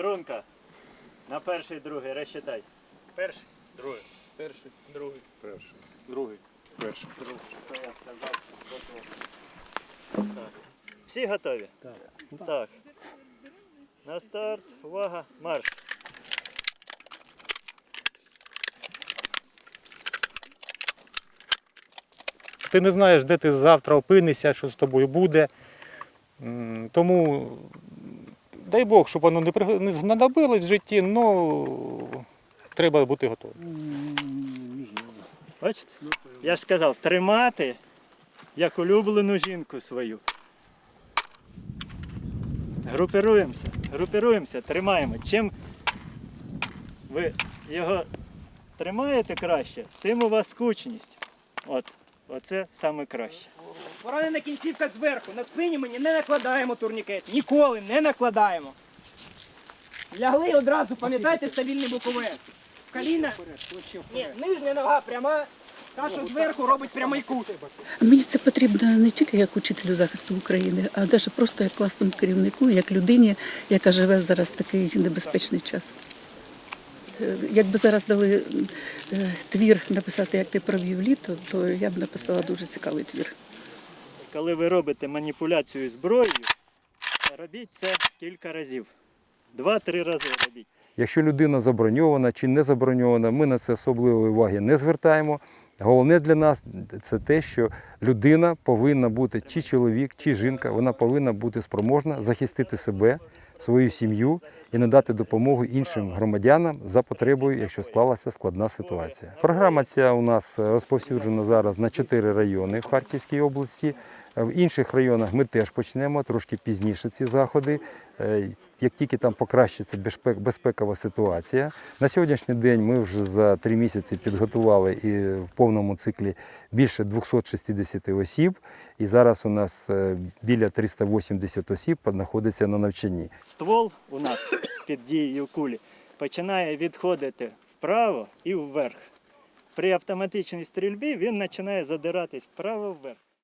Струнка. На перший, другий, розчитай. Перший, другий. Перший, другий. Перший. Другий. Перший. Що я сказав? Так. Всі готові? Так. Так. На старт, увага, марш. Ти не знаєш, де ти завтра опинишся, що з тобою буде. Тому дай Бог, щоб воно не при- не знадобилось в житті, але треба бути готовим. Бачите? Я ж сказав, тримати як улюблену жінку свою. Групируємося, групируємося, тримаємо. Чим ви його тримаєте краще, тим у вас скучність. От, оце саме краще. Поранена кінцівка зверху. На спині мені не накладаємо турнікет. Ніколи не накладаємо. Лягли одразу, пам'ятайте стабільний бокове. Коліна. Нижня нога пряма. Та, що зверху робить прямий кут. Мені це потрібно не тільки як учителю захисту України, а навіть просто як класному керівнику, як людині, яка живе зараз в такий небезпечний час. Е, Якби зараз дали е, твір написати, як ти провів літо, то я б написала дуже цікавий твір. Коли ви робите маніпуляцію зброєю, робіть це кілька разів. Два-три рази робіть. Якщо людина заброньована чи не заброньована, ми на це особливої уваги не звертаємо. Головне для нас це те, що людина повинна бути чи чоловік, чи жінка, вона повинна бути спроможна захистити себе, свою сім'ю і надати допомогу іншим громадянам за потребою, якщо склалася складна ситуація. Програма ця у нас розповсюджена зараз на чотири райони в Харківській області. В інших районах ми теж почнемо трошки пізніше ці заходи. Е, Як тільки там покращиться безпекова ситуація. На сьогоднішній день ми вже за три місяці підготували і в повному циклі більше 260 осіб. І зараз у нас е, біля 380 осіб знаходиться на навчанні. Ствол у нас під дією кулі починає відходити вправо і вверх. При автоматичній стрільбі він починає задиратись вправо-вверх.